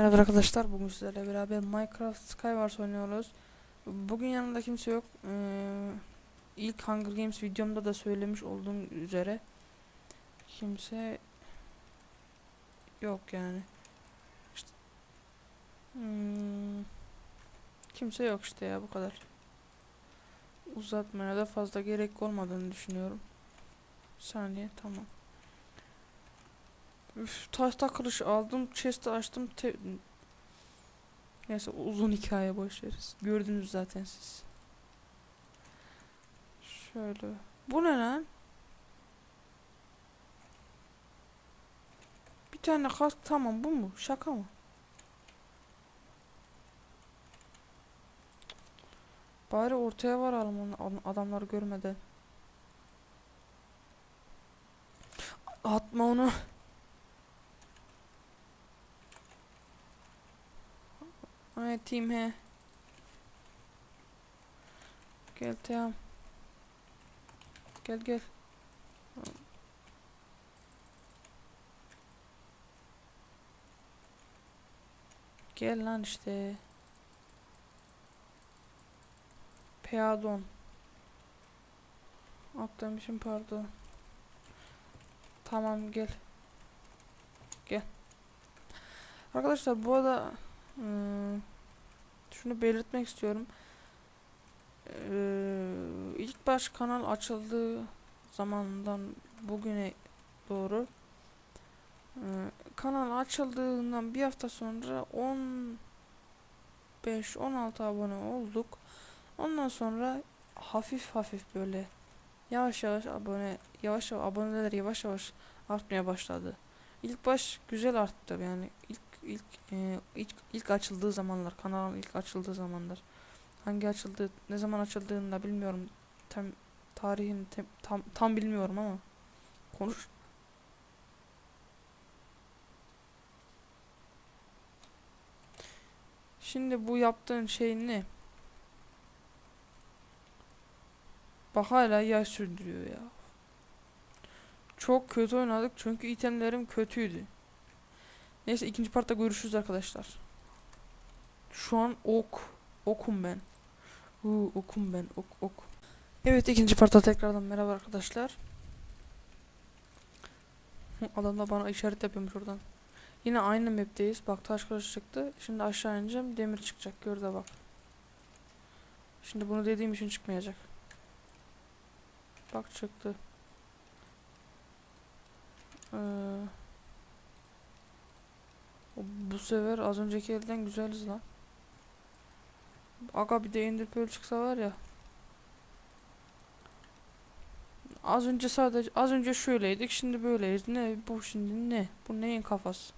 Merhaba arkadaşlar. Bugün sizlerle beraber Minecraft Skywars oynuyoruz. Bugün yanımda kimse yok. Ee, ilk Hunger Games videomda da söylemiş olduğum üzere kimse yok yani. İşte, hmm, kimse yok işte ya bu kadar. Uzatmaya da fazla gerek olmadığını düşünüyorum. Bir saniye tamam. Üf, tahta kılıç aldım, chest'i açtım. Te Neyse uzun hikaye boş veririz. Gördünüz zaten siz. Şöyle. Bu ne lan? Bir tane kask tamam bu mu? Şaka mı? Bari ortaya varalım onu adam- adamları görmeden. Atma onu. Ay team he. Gel tamam. Gel gel. Gel lan işte. Pardon. Atlamışım pardon. Tamam gel. Gel. Arkadaşlar bu arada Hmm, şunu belirtmek istiyorum. Ee, ilk baş kanal açıldığı zamandan bugüne doğru e, kanal açıldığından bir hafta sonra 15-16 abone olduk. Ondan sonra hafif hafif böyle yavaş yavaş abone yavaş yavaş aboneler yavaş yavaş artmaya başladı. İlk baş güzel arttı yani ilk ilk e, ilk ilk açıldığı zamanlar kanalın ilk açıldığı zamanlar hangi açıldığı ne zaman açıldığını da bilmiyorum tam tarihini tem- tam tam bilmiyorum ama konuş Şimdi bu yaptığın şey ne? Bak hala yaş sürdürüyor ya. Çok kötü oynadık çünkü itemlerim kötüydü. Neyse ikinci partta görüşürüz arkadaşlar. Şu an ok. Okum ben. Uu, okum ben. Ok ok. Evet ikinci partta tekrardan merhaba arkadaşlar. Adam da bana işaret yapıyormuş oradan. Yine aynı map'teyiz. Bak taş kılıç çıktı. Şimdi aşağı ineceğim. Demir çıkacak. Gör de bak. Şimdi bunu dediğim için çıkmayacak. Bak çıktı. Bu sefer az önceki elden güzeliz lan. Aga bir de Ender Pearl çıksa var ya. Az önce sadece az önce şöyleydik şimdi böyleyiz. Ne bu şimdi ne? Bu neyin kafası?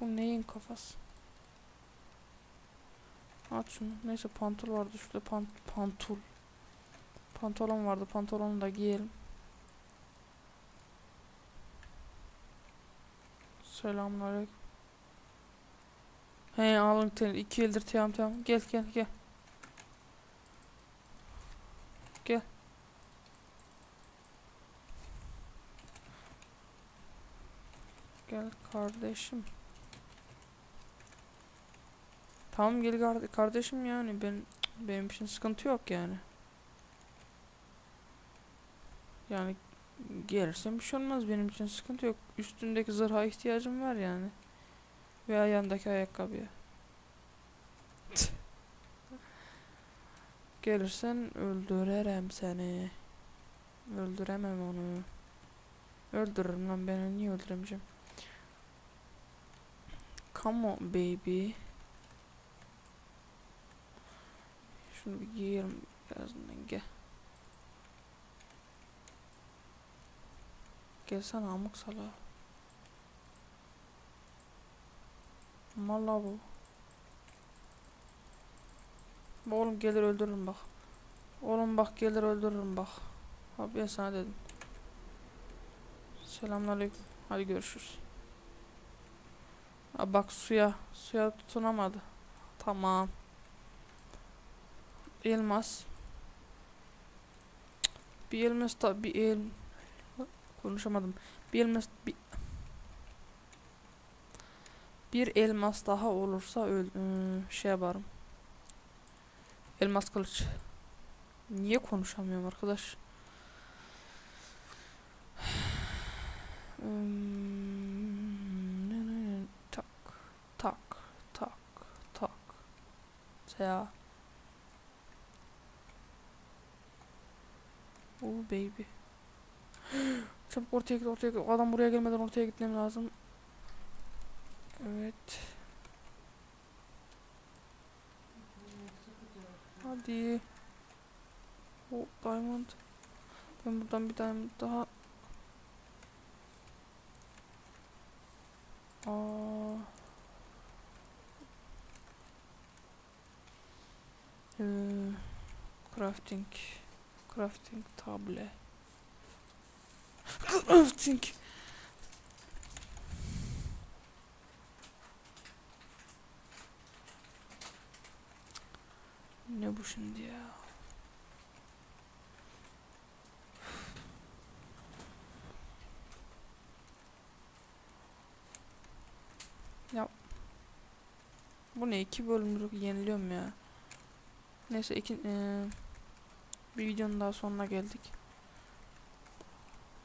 Bu neyin kafası? At şunu. Neyse pantol vardı şurada pant pantul. Pantolon vardı. Pantolonu da giyelim. Selamünaleyküm. He alın teni. iki yıldır tamam tamam. Gel gel gel. Gel. Gel kardeşim. Tamam gel kar- kardeşim yani ben benim için sıkıntı yok yani. Yani gelirse bir şey olmaz benim için sıkıntı yok. Üstündeki zırha ihtiyacım var yani. Veya yandaki ayakkabıya. Gelirsen öldürürüm seni. Öldüremem onu. Öldürürüm lan ben onu niye öldüremeyeceğim? Come on baby. Şunu bir giyelim birazdan gel. Gelsene amık sala. Malla bu. Bu Oğlum gelir öldürürüm bak. Oğlum bak gelir öldürürüm bak. Abi ben sana dedim. Selamünaleyküm. Hadi görüşürüz. Abi bak suya. Suya tutunamadı. Tamam. Elmas. Bir elmas da bir el konuşamadım. Bir elmas bir, bir elmas daha olursa öl ıı, şey yaparım. Elmas kılıç. Niye konuşamıyorum arkadaş? Tak tak tak tak. Ya. Oh baby. Çabuk ortaya git ortaya git. O adam buraya gelmeden ortaya gitmem lazım. Evet. Hadi. O diamond. Ben buradan bir diamond daha. Aa. Ee, crafting. Crafting table. Ne bu şimdi ya? Ya bu ne iki bölümdür yeniliyorum ya. Neyse iki eee, bir videonun daha sonuna geldik.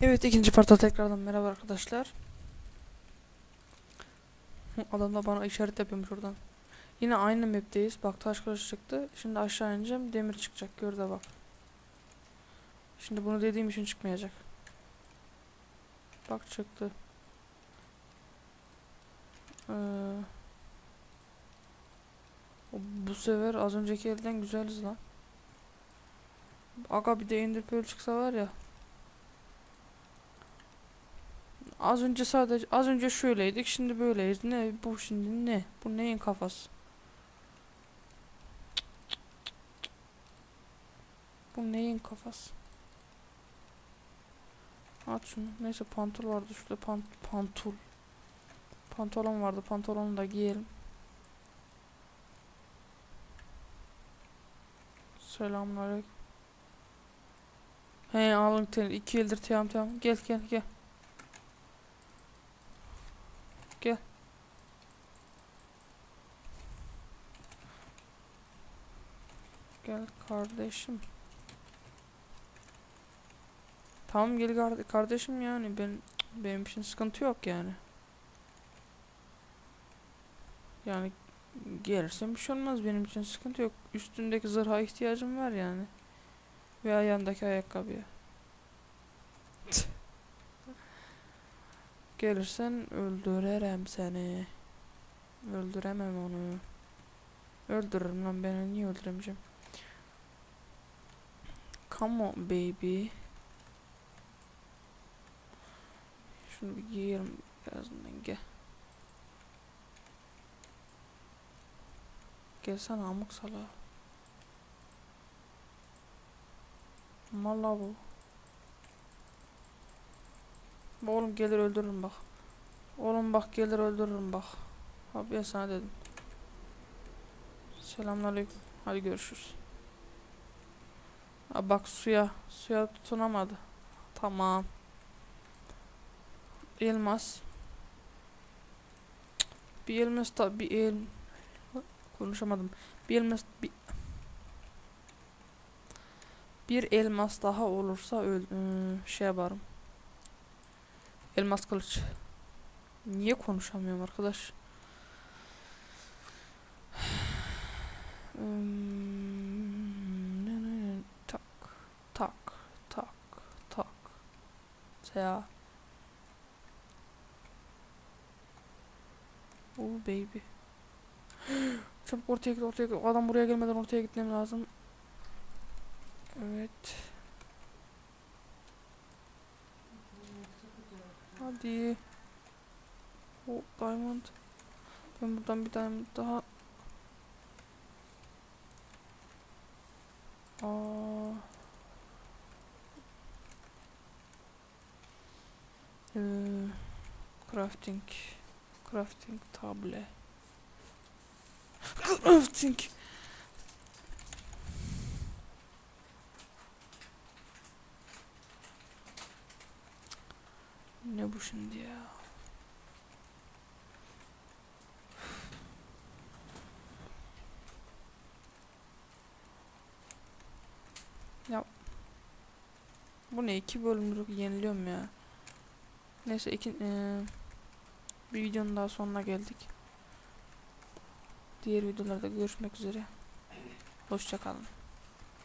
Evet ikinci parta tekrardan merhaba arkadaşlar. Adam da bana işaret yapıyormuş oradan. Yine aynı map'teyiz. Bak taş kılıç çıktı. Şimdi aşağı ineceğim. Demir çıkacak. Gör de bak. Şimdi bunu dediğim için çıkmayacak. Bak çıktı. Ee, bu sefer az önceki elden güzeliz lan. Aga bir de Ender Pearl çıksa var ya. Az önce sadece az önce şöyleydik şimdi böyleyiz. Ne bu şimdi ne? Bu neyin kafası? Bu neyin kafası? At şunu. Neyse pantul vardı şurada pant pantul. Pantolon vardı. Pantolonu da giyelim. Selamünaleyküm. He alın ten iki yıldır tamam tamam. Gel gel gel. Gel kardeşim. Tamam gel kar- kardeşim yani ben benim için sıkıntı yok yani. Yani gelirse bir şey olmaz benim için sıkıntı yok. Üstündeki zırha ihtiyacım var yani. Ve ayağındaki ayakkabıya. Gelirsen öldürürüm seni. Öldüremem onu. Öldürürüm lan ben niye öldüremeyeceğim? Come on baby. Şunu bir giyerim birazdan gel. Gelsene amık sala. Malla bu. Oğlum gelir öldürürüm bak. Oğlum bak gelir öldürürüm bak. Abi ben sana dedim. Selamünaleyküm. Hadi görüşürüz. Abi bak suya. Suya tutunamadı. Tamam. Elmas. Bir elmas da bir el konuşamadım. Bir elmas bir bir elmas daha olursa öl ıı, şey yaparım. Elmas kılıç. Niye konuşamıyorum arkadaş? Hmm, tak tak tak tak. Ya. Oh baby. Çabuk ortaya git ortaya git. O adam buraya gelmeden ortaya gitmem lazım. Evet. Hadi. O diamond. Ben buradan bir diamond daha. Aa. Ee, crafting. Crafting table. Crafting. Ne bu şimdi ya? Ya bu ne iki bölümlük yeniliyorum ya. Neyse iki eee, bir videonun daha sonuna geldik. Diğer videolarda görüşmek üzere. Hoşçakalın.